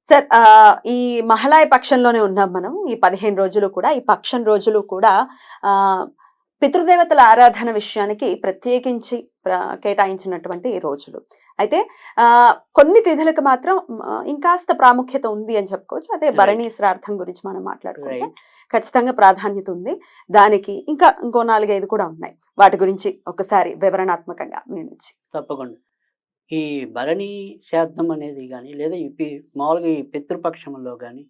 Sir ఆ, ఈ మహళాయ పక్షంలోనే ఉన్నాం మనం. ఈ పదిహేను రోజులు కూడా ఈ పక్షం రోజులు కూడా ఆ పితృదేవతల ఆరాధన విషయానికి ప్రత్యేకించి ప్ర- కేటాయించినటువంటి ఈ రోజులు. అయితే ఆ కొన్ని తిథులకు మాత్రం ఇంకాస్త ప్రాముఖ్యత ఉంది అని చెప్పుకోవచ్చు. అదే. భరణీ శ్రార్థం గురించి మనం మాట్లాడుకుంటే ఖచ్చితంగా ప్రాధాన్యత ఉంది. దానికి ఇంకా ఇంకో నాలుగైదు కూడా ఉన్నాయి. వాటి గురించి ఒకసారి వివరణాత్మకంగా మీ నుంచి. తప్పకుండా. ఈ భరణి శాతం అనేది కానీ లేదా ఈ మామూలుగా ఈ పితృపక్షంలో కానీ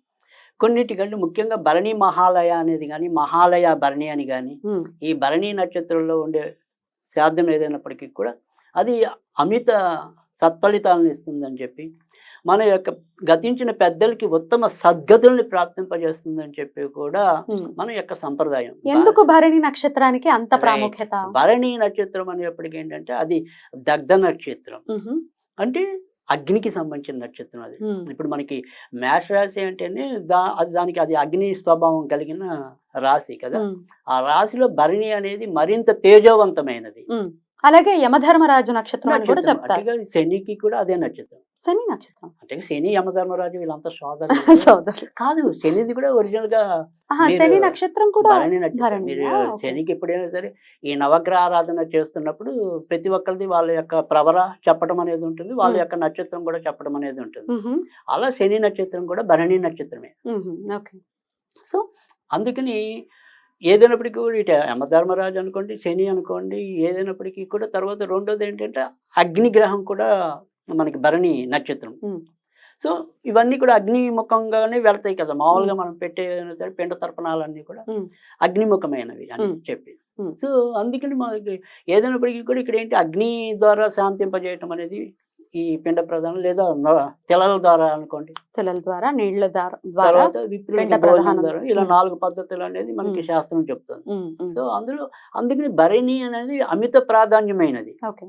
కొన్నిటికంటే ముఖ్యంగా భరణి మహాలయ అనేది కానీ మహాలయ భరణి అని కానీ ఈ భరణి నక్షత్రంలో ఉండే శాతం ఏదైనప్పటికీ కూడా అది అమిత సత్ఫలితాలను ఇస్తుందని చెప్పి మన యొక్క గతించిన పెద్దలకి ఉత్తమ సద్గతుల్ని ప్రాప్తింపజేస్తుందని చెప్పి కూడా. మన యొక్క సంప్రదాయం ఎందుకు భరణి నక్షత్రానికి అంత. ప్రాముఖ్యత భరణి నక్షత్రం అనేప్పటికీ ఏంటంటే అది దగ్ధ నక్షత్రం అంటే అగ్నికి సంబంధించిన నక్షత్రం అది ఇప్పుడు మనకి మేష రాశి అంటేనే దా అది దానికి అది అగ్ని స్వభావం కలిగిన రాశి కదా. ఆ రాశిలో భరణి అనేది మరింత తేజవంతమైనది. అలాగే యమధర్మరాజు నక్షత్రం అని కూడా. చెప్తారు. శనికి కూడా అదే నక్షత్రం. శని నక్షత్రం. అంటే శని యమధర్మరాజు వీళ్ళంతా సోదరులు. సోదరులు. కాదు శనిది కూడా ఒరిజినల్గా శని నక్షత్రం కూడా మీరు. శనికి ఎప్పుడైనా సరే ఈ నవగ్రహ ఆరాధన చేస్తున్నప్పుడు ప్రతి ఒక్కరిది వాళ్ళ యొక్క ప్రవర చెప్పడం అనేది ఉంటుంది వాళ్ళ. యొక్క నక్షత్రం కూడా చెప్పడం అనేది ఉంటుంది. అలా శని నక్షత్రం కూడా భరణి నక్షత్రమే. ఓకే. సో అందుకని ఏదైనప్పటికీ కూడా ఇటు యమధర్మరాజు అనుకోండి శని అనుకోండి ఏదైనప్పటికీ కూడా తర్వాత రెండోది ఏంటంటే అగ్నిగ్రహం కూడా మనకి భరణి నక్షత్రం. సో ఇవన్నీ కూడా అగ్నిముఖంగానే వెళ్తాయి కదా మామూలుగా మనం పెట్టే పిండ తర్పణాలన్నీ కూడా. అగ్నిముఖమైనవి అని. చెప్పి. సో అందుకని మనకి ఏదైనప్పటికీ కూడా ఇక్కడ ఏంటి అగ్ని ద్వారా శాంతింపజేయటం అనేది ఈ పిండ ప్రధానం లేదా తెలల ద్వారా అనుకోండి. తెలల ద్వారా నీళ్ళ ద్వారా పిండ ప్రధానం. ఇలా. నాలుగు పద్ధతులు అనేది మనకి. శాస్త్రం చెప్తుంది. సో అందులో అందుకని భరణి అనేది అమిత ప్రాధాన్యమైనది. ఓకే.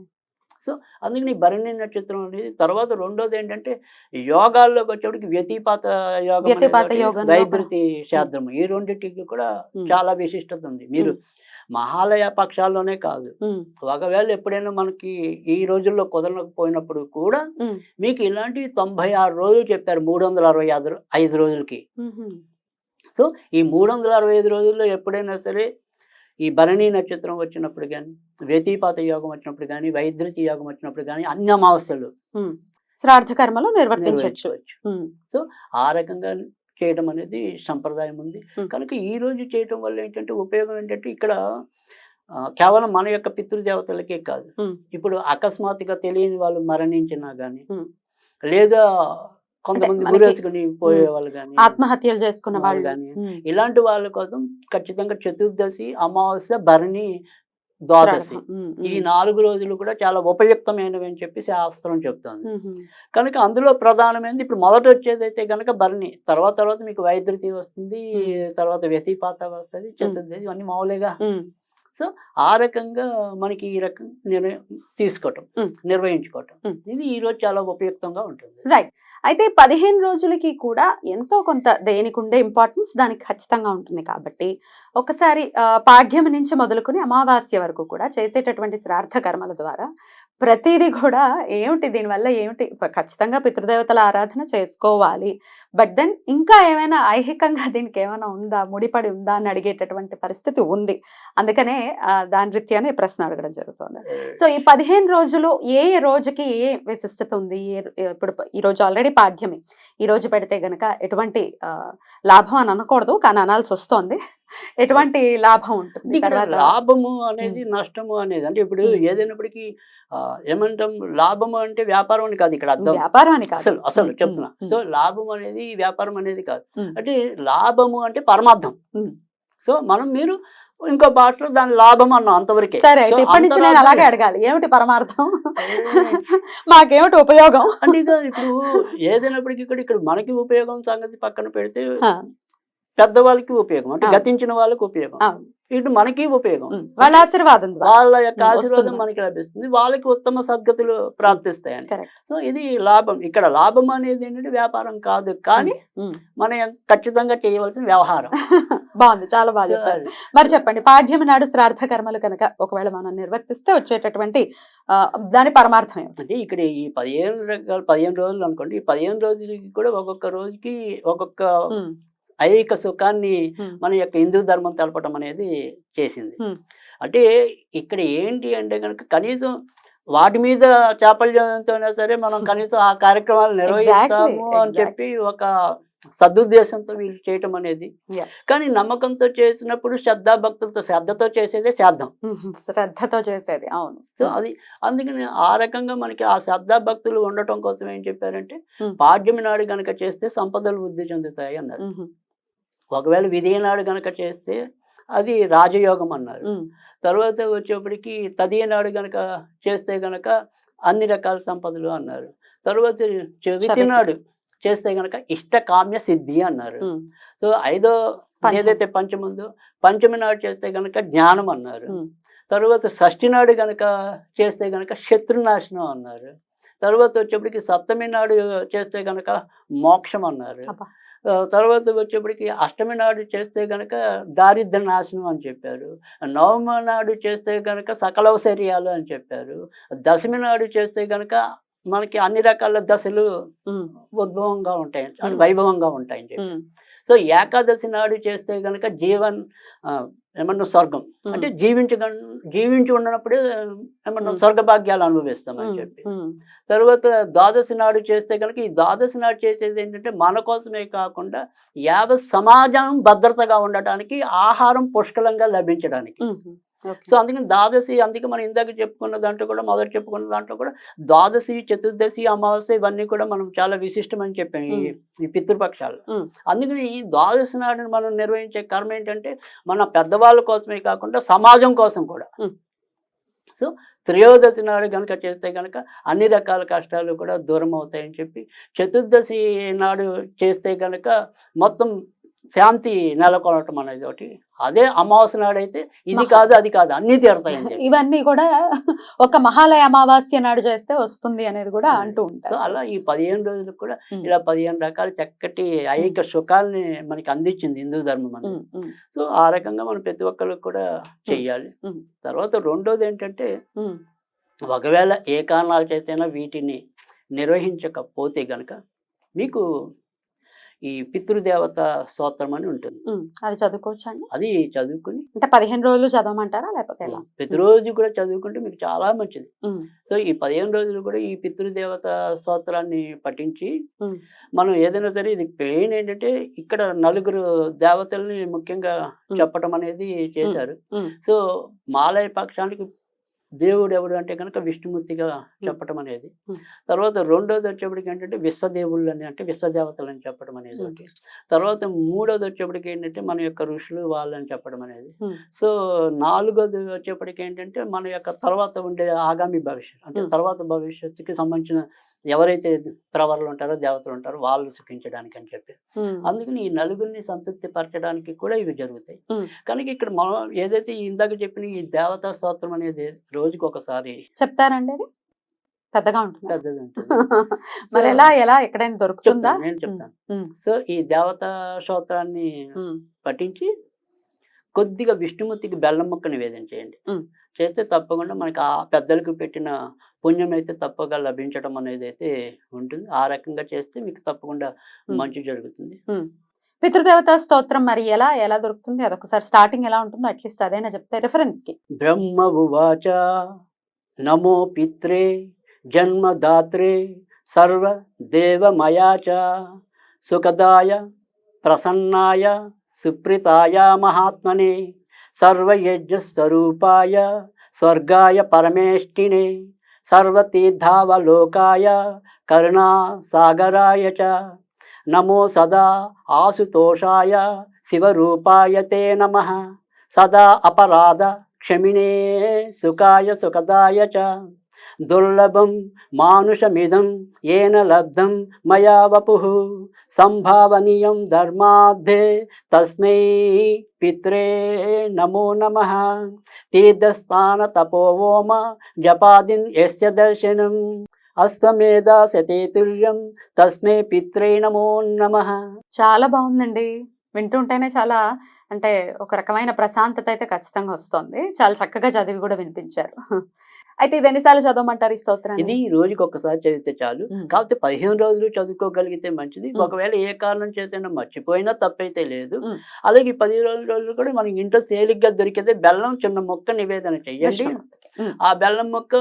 అందుకని భరణి నక్షత్రం అనేది తర్వాత రెండోది ఏంటంటే యోగాల్లోకి వచ్చేటికి వ్యతిపాత యోగం వైద్యుతి శాస్త్రం ఈ రెండింటికి కూడా చాలా విశిష్టత ఉంది. మీరు మహాలయ పక్షాల్లోనే కాదు. ఒకవేళ ఎప్పుడైనా మనకి ఈ రోజుల్లో కుదరకపోయినప్పుడు కూడా మీకు ఇలాంటివి తొంభై ఆరు రోజులు చెప్పారు మూడు వందల అరవై ఐదు ఐదు రోజులకి. సో ఈ మూడు వందల అరవై ఐదు రోజుల్లో ఎప్పుడైనా సరే ఈ భరణి నక్షత్రం వచ్చినప్పుడు కానీ వ్యతిపాత యోగం వచ్చినప్పుడు కానీ వైద్యుతి యోగం వచ్చినప్పుడు కానీ అన్ని అమావాస్యలు ఉమ్. శ్రాద్ధ కర్మలు నిర్వర్తించవచ్చు. ఉమ్, ఆ రకంగా చేయడం అనేది సంప్రదాయం ఉంది. కనుక ఈ రోజు చేయటం వల్ల ఏంటంటే ఉపయోగం ఏంటంటే ఇక్కడ కేవలం మన యొక్క పితృదేవతలకే కాదు. ఇప్పుడు అకస్మాత్తుగా తెలియని వాళ్ళు మరణించినా కానీ. లేదా కొంతమంది గురేసుకుని పోయే వాళ్ళు కానీ ఆత్మహత్యలు చేసుకున్న వాళ్ళు కానీ ఇలాంటి వాళ్ళ కోసం ఖచ్చితంగా చతుర్దశి అమావాస్య భరణి ద్వాదశి. ఈ నాలుగు రోజులు కూడా చాలా ఉపయుక్తమైనవి అని చెప్పి శాస్త్రం చెప్తుంది. కనుక అందులో ప్రధానమైనది ఇప్పుడు మొదట వచ్చేది అయితే కనుక భరణి. తర్వాత తర్వాత మీకు వైద్యుతి వస్తుంది తర్వాత వ్యతిపాత వస్తుంది చతుర్దశి ఇవన్నీ మామూలుగా ఉమ్, ఆ రకంగా మనకి ఈ రకం నిర్ణయం తీసుకోవటం. నిర్వహించుకోవటం. ఇది ఈ రోజు చాలా ఉపయుక్తంగా ఉంటుంది రైట్ అయితే పదిహేను రోజులకి కూడా ఎంతో కొంత దేనికి ఉండే ఇంపార్టెన్స్ దానికి ఖచ్చితంగా ఉంటుంది కాబట్టి ఒకసారి ఆ, పాడ్యం నుంచి మొదలుకొని అమావాస్య వరకు కూడా చేసేటటువంటి శ్రాద్ధ కర్మల ద్వారా ప్రతిదీ కూడా ఏమిటి? దీనివల్ల ఏమిటి? ఖచ్చితంగా పితృదేవతల ఆరాధన చేసుకోవాలి. బట్ దెన్ ఇంకా ఏమైనా ఐహికంగా దీనికి ఏమైనా ఉందా? ముడిపడి ఉందా? అని అడిగేటటువంటి పరిస్థితి ఉంది. అందుకనే దాని రీత్యానే ఈ ప్రశ్న అడగడం జరుగుతుంది. సో ఈ పదిహేను రోజులు ఏ రోజుకి ఏ విశిష్టత ఉంది? ఏ ఇప్పుడు ఈ రోజు ఆల్రెడీ పాఠ్యమే ఈ రోజు పెడితే గనక ఎటువంటి లాభం అని అనకూడదు. కానీ అనాల్సి వస్తోంది. ఎటువంటి లాభం ఉంటుంది? లాభము అనేది నష్టము అనేది అంటే ఇప్పుడు. ఏదైనప్పటికీ ఆ, ఏమంటాం? లాభము అంటే వ్యాపారం అని కాదు ఇక్కడ అర్థం. వ్యాపారం అని కాదు. అసలు అసలు చెప్తున్నా. సో లాభం అనేది వ్యాపారం అనేది కాదు. అంటే లాభము అంటే పరమార్థం. సో మనం మీరు ఇంకో భాషలో దాని లాభం అన్నాం అంతవరకే. సరే అయితే ఇప్పటి నుంచి నేను అలాగే. అడగాలి. ఏమిటి పరమార్థం. మాకేమిటి ఉపయోగం? అంటే ఇప్పుడు ఏదైనప్పటికీ కూడా ఇక్కడ మనకి ఉపయోగం సంగతి పక్కన పెడితే పెద్దవాళ్ళకి ఉపయోగం. అంటే. గతించిన వాళ్ళకి ఉపయోగం. ఇటు మనకి ఉపయోగం. వాళ్ళ ఆశీర్వాదం వాళ్ళ యొక్క ఆశీర్వాదం. మనకి. లభిస్తుంది. వాళ్ళకి ఉత్తమ సద్గతులు ప్రాప్తిస్తాయని సో ఇది లాభం. ఇక్కడ లాభం అనేది ఏంటంటే వ్యాపారం కాదు. కానీ. మనం ఖచ్చితంగా చేయవలసిన వ్యవహారం. బాగుంది. చాలా బాగా చెప్పారు. మరి చెప్పండి. పాఠ్యం నాడు శ్రాద్ధ కర్మలు కనుక ఒకవేళ మనం నిర్వర్తిస్తే వచ్చేటటువంటి దాని పరమార్థం ఏమిటి? అంటే ఇక్కడ ఈ పదిహేను రకాల పదిహేను రోజులు అనుకోండి. ఈ పదిహేను రోజులకి కూడా ఒక్కొక్క రోజుకి ఒక్కొక్క ఐక సుఖాన్ని మన యొక్క హిందూ ధర్మం తెలపడం అనేది చేసింది. అంటే ఇక్కడ ఏంటి అంటే కనుక కనీసం వాటి మీద చాపల్యంతోనే సరే మనం కనీసం ఆ కార్యక్రమాలు నిర్వహిస్తాము అని. చెప్పి ఒక సదుద్దేశంతో వీళ్ళు చేయటం అనేది. కానీ నమ్మకంతో చేసినప్పుడు శ్రద్ధా భక్తులతో శ్రద్ధతో చేసేదే శ్రాద్ధం శ్రద్ధతో చేసేది అవును సో అది అందుకని ఆ రకంగా మనకి ఆ శ్రద్ధా భక్తులు ఉండటం కోసం ఏం చెప్పారంటే. పాడ్యమి నాడు గనక చేస్తే సంపదలు వృద్ధి చెందుతాయి అన్నారు ఒకవేళ విధి నాడు గనక చేస్తే అది రాజయోగం అన్నారు. తర్వాత వచ్చేప్పటికి తదియ నాడు గనక చేస్తే గనక అన్ని రకాల సంపదలు అన్నారు. తర్వాత చవితి చవితి. నాడు చేస్తే గనక ఇష్టకామ్య సిద్ధి అన్నారు. సో ఐదో. ఏదైతే పంచముందో పంచమి నాడు చేస్తే గనక జ్ఞానం అన్నారు. తర్వాత షష్ఠి నాడు గనక చేస్తే గనక శత్రునాశనం అన్నారు. తర్వాత వచ్చేప్పటికి సప్తమి నాడు చేస్తే గనక మోక్షం అన్నారు. తర్వాత వచ్చేప్పటికి అష్టమి నాడు చేస్తే గనక దారిద్ర నాశనం అని చెప్పారు. నవమి నాడు చేస్తే గనక సకలౌశర్యాలు అని చెప్పారు. దశమి నాడు చేస్తే గనక మనకి అన్ని రకాల దశలు ఉద్భవంగా ఉంటాయి. వైభవంగా ఉంటాయని చెప్పి సో ఏకాదశి నాడు చేస్తే గనక జీవన్ ఏమన్నా స్వర్గం. అంటే జీవించ జీవించి ఉన్నప్పుడే ఏమన్నా. స్వర్గభాగ్యాలు అనుభవిస్తామని చెప్పి. తర్వాత ద్వాదశి నాడు చేస్తే కనుక ఈ ద్వాదశి నాడు చేసేది ఏంటంటే మన కోసమే కాకుండా యావత్ సమాజం భద్రతగా ఉండటానికి ఆహారం పుష్కలంగా లభించడానికి. సో అందుకని ద్వాదశి అందుకే మనం ఇందాక చెప్పుకున్న దాంట్లో కూడా మొదట చెప్పుకున్న దాంట్లో కూడా ద్వాదశి చతుర్దశి అమావాస్య ఇవన్నీ కూడా మనం చాలా విశిష్టమని చెప్పాం ఈ ఈ పితృపక్షాలు. అందుకని ఈ ద్వాదశి నాడుని మనం నిర్వహించే కర్మ ఏంటంటే మన పెద్దవాళ్ళ కోసమే కాకుండా సమాజం కోసం కూడా. సో త్రయోదశి నాడు కనుక చేస్తే కనుక అన్ని రకాల కష్టాలు కూడా దూరం అవుతాయని చెప్పి చతుర్దశి నాడు చేస్తే కనుక మొత్తం శాంతి నెలకొనటం అనేది ఒకటి. అదే అమావాస్య నాడు అయితే ఇది కాదు అది కాదు అన్నీ తీరుతాయని చెప్పి. ఇవన్నీ కూడా ఒక మహాలయ అమావాస్య నాడు చేస్తే వస్తుంది అనేది కూడా అంటూ ఉంటారు. అలా ఈ పదిహేను రోజులకు కూడా ఇలా పదిహేను రకాల చక్కటి ఐక సుఖాలని మనకి అందించింది హిందూ ధర్మం అనేది. ఉమ్, సో ఆ రకంగా మనం ప్రతి ఒక్కరికి కూడా చెయ్యాలి. తర్వాత రెండోది ఏంటంటే ఒకవేళ ఏ కారణాల చేతైనా వీటిని నిర్వహించకపోతే గనక మీకు ఈ పితృదేవత స్తోత్రం అని ఉంటుంది. అది చదువుకోవచ్చా అండి అది చదువుకుని అంటే పదిహేను రోజులు చదవమంటారా లేకపోతే ప్రతిరోజు కూడా చదువుకుంటే మీకు చాలా మంచిది. సో ఈ పదిహేను రోజులు కూడా ఈ పితృదేవత స్తోత్రాన్ని పఠించి. మనం ఏదైనా సరే ఇది పెయిన్ ఏంటంటే ఇక్కడ నలుగురు దేవతల్ని ముఖ్యంగా ఉమ్. చెప్పటం అనేది చేశారు. సో మాలయ పక్షానికి దేవుడు ఎవడు అంటే కనుక విష్ణుమూర్తిగా చెప్పటం అనేది. తర్వాత రెండోది వచ్చేప్పటికి ఏంటంటే విశ్వదేవుళ్ళు అని అంటే విశ్వదేవతలు అని చెప్పడం అనేది. ఒకటి తర్వాత మూడోది వచ్చేప్పటికి ఏంటంటే మన యొక్క ఋషులు వాళ్ళని చెప్పడం అనేది. సో నాలుగోది వచ్చేప్పటికి ఏంటంటే మన యొక్క తర్వాత ఉండే ఆగామి భవిష్యత్తు అంటే. తర్వాత భవిష్యత్తుకి సంబంధించిన ఎవరైతే ప్రవర్లు ఉంటారో దేవతలు ఉంటారో వాళ్ళు సుఖించడానికి అని చెప్పి. అందుకని ఈ నలుగురిని సంతృప్తి పరచడానికి కూడా ఇవి జరుగుతాయి. కనుక ఇక్కడ మనం ఏదైతే ఇందాక చెప్పిన ఈ దేవతా స్తోత్రం అనేది రోజుకి ఒకసారి చెప్తారండి అది? పెద్దగా ఉంటుంది? పెద్దది ఉంటుంది. మరి ఎలా ఎలా ఎక్కడైనా దొరుకుతుందా? నేను చెప్తాను. సో ఈ దేవతా స్తోత్రాన్ని పఠించి కొద్దిగా విష్ణుమూర్తికి బెల్లం ముక్క నివేదన చేయండి. చేస్తే తప్పకుండా మనకి ఆ పెద్దలకు పెట్టిన పుణ్యం అయితే తప్పగా లభించడం అనేది అయితే ఉంటుంది ఆ రకంగా చేస్తే మీకు తప్పకుండా. మంచి జరుగుతుంది. పితృదేవత స్తోత్రం మరి ఎలా ఎలా దొరుకుతుంది అదొకసారి స్టార్టింగ్ ఎలా ఉంటుందో అట్లీస్ట్ అదైనా చెప్తే రెఫరెన్స్కి బ్రహ్మ ఉవాచ నమో పిత్రే జన్మదాత్రే సర్వ దేవమయా చ సుఖదాయ ప్రసన్నాయ సుప్రీతాయ మహాత్మనే సర్వయజ్ఞస్వరూపాయ స్వర్గాయ పరమేష్టినే సర్వతీర్థావలోకాయ కరుణాసాగరాయ చ. నమో సదా ఆశుతోషాయ శివరూపాయ తే నమ. సదా అపరాధ క్షమినే సుఖాయ సుఖదాయ చ. దుర్లభం మానుషమిదం ఏన లబ్ధం మయా వపు. సంభావనీయం ధర్మార్థే తస్మై పిత్రే నమో నమ. తీర్థస్థాన తపోవోమ జపాదిన్ ఎస్య దర్శనం. అస్తమేధ శతేతుల్యం తస్మై పిత్రే నమో నమ. చాలా బాగుందండి. వింటుంటేనే చాలా అంటే ఒక రకమైన ప్రశాంతత అయితే ఖచ్చితంగా వస్తుంది చాలా చక్కగా చదివి కూడా వినిపించారు అయితే ఇది ఎన్నిసార్లు చదవమంటారు ఈ స్తోత్రాన్ని ఇది రోజుకి ఒక్కసారి చదివితే చాలు. కాకపోతే పదిహేను రోజులు చదువుకోగలిగితే మంచిది. ఒకవేళ ఏ కారణం చేతైనా మర్చిపోయినా తప్పైతే లేదు. అలాగే ఈ పదిహేను రోజులు కూడా మనకి ఇంట్లో తేలిగ్గా దొరికితే బెల్లం చిన్న మొక్క నివేదన. ఉమ్. ఆ బెల్లం మొక్క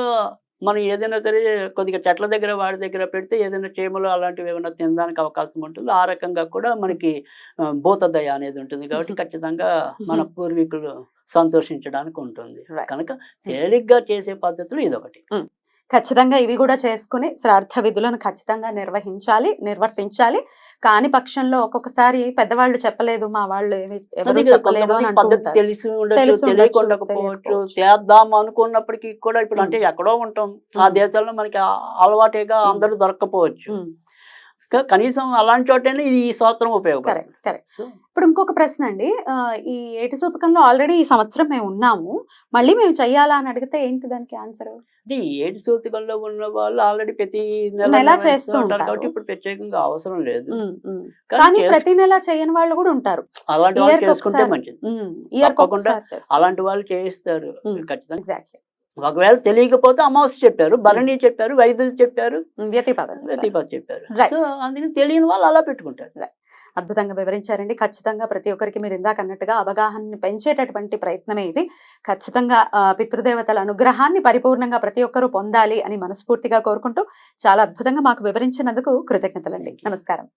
మనం ఏదైనా సరే కొద్దిగా చెట్ల దగ్గర వాడి దగ్గర పెడితే ఏదైనా చీమలు అలాంటివి ఏమైనా తినడానికి అవకాశం ఉంటుంది. ఆ రకంగా కూడా మనకి భూతదయ అనేది ఉంటుంది కాబట్టి ఖచ్చితంగా మన పూర్వీకులు సంతోషించడానికి ఉంటుంది. కనుక తేలిగ్గా చేసే పద్ధతులు ఇదొకటి. ఖచ్చితంగా ఇవి కూడా చేసుకుని శ్రాద్ధ విధులను ఖచ్చితంగా నిర్వహించాలి నిర్వర్తించాలి కాని పక్షంలో ఒక్కొక్కసారి పెద్దవాళ్ళు చెప్పలేదు మా వాళ్ళు ఎవరు చెప్పలేదు. చేద్దాం అనుకున్నప్పటికీ కూడా ఇప్పుడు. అంటే ఎక్కడో ఉంటాం ఆ. దేశాల్లో మనకి అలవాటేగా. అందరూ దొరకపోవచ్చు కనీసం అలాంటి చోటనే ఇది ఈ స్తోత్రం ఉపయోగపడుతుంది కరెక్ట్ ఇప్పుడు ఇంకొక ప్రశ్న అండి. ఈ ఏటి సూతకంలో ఆల్రెడీ ఈ సంవత్సరం మేము ఉన్నాము. మళ్ళీ మేము చెయ్యాలా అని అడిగితే ఏంటి దానికి ఆన్సర్? అంటే ఈ ఏడు సూతికల్లో ఉన్న వాళ్ళు ఆల్రెడీ ప్రతి నెల చేస్తూ ఉంటారు. కాబట్టి ఇప్పుడు ప్రత్యేకంగా అవసరం లేదు. కానీ ప్రతి నెల చేయని వాళ్ళు కూడా ఉంటారు. అలాంటి వాళ్ళు చేసుకుంటే. మంచిది. అలాంటి వాళ్ళు చేయిస్తారు. ఖచ్చితంగా. ఎగ్జాక్ట్లీ. ఒకవేళ తెలియకపోతే అమావాస్య చెప్పారు భరణి చెప్పారు వైద్యులు చెప్పారు. వ్యతిపదం. ప్రతిపద చెప్పారు. సో అందుకని తెలియని వాళ్ళు అలా పెట్టుకుంటారు. అద్భుతంగా వివరించారండి. ఖచ్చితంగా ప్రతి ఒక్కరికి మీరు ఇందాక అన్నట్టుగా అవగాహనని పెంచేటటువంటి ప్రయత్నమే ఇది. ఖచ్చితంగా పితృదేవతల అనుగ్రహాన్ని పరిపూర్ణంగా ప్రతి ఒక్కరూ పొందాలి అని మనస్ఫూర్తిగా కోరుకుంటూ చాలా అద్భుతంగా మాకు వివరించినందుకు కృతజ్ఞతలండి. నమస్కారం.